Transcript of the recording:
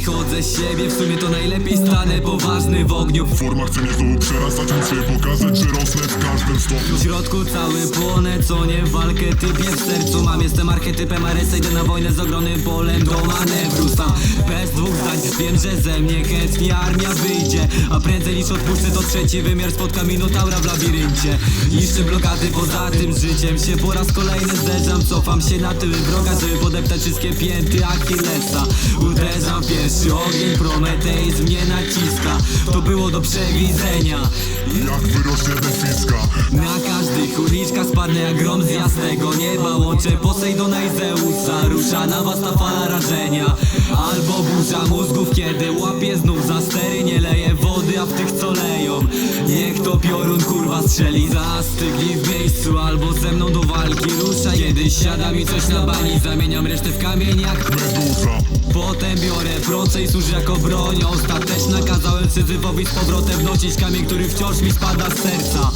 wychodzę z siebie W sumie to najlepiej stanę poważny w ogniu. Forma chce mnie znowu przerastać, więc chcę pokazać, że rosnę w każdym stopniu. W środku cały płonę, co nie w walkę typie w sercu. Mam Jestem archetypem Aresa, idę na wojnę z ogromnym polem do manewru sam wiem, że ze mnie chętnie armia wyjdzie A prędzej niż odpuszczę to trzeci wymiar spotka Minotaura w labiryncie. Niszczę blokady, poza tym życiem się po raz kolejny zderzam. Cofam się na tyły wroga, żeby podeptać wszystkie pięty Achillesa. Uderzam pierwszy ogień, Prometeizm mnie naciska. To było do przewidzenia. Jak wyrośnie ten fiska na każdych uliczkach spadnę jak grom z jasnego nieba. Łączę Posejdona i Zeusa Rusza na was ta fala rażenia Albo burza mózgów, kiedy łapię znów za stery Nie leję wody, a w tych co leją. Niech to piorun kurwa strzeli Zastygli w miejscu, albo ze mną do walki rusza. Kiedyś siada mi coś na bani Zamieniam resztę w kamień jak Meduza. Potem biorę proce i służy jako broń Ostateczna kazałem Syzyfowi z powrotem wnosić kamień, który wciąż mi spada z serca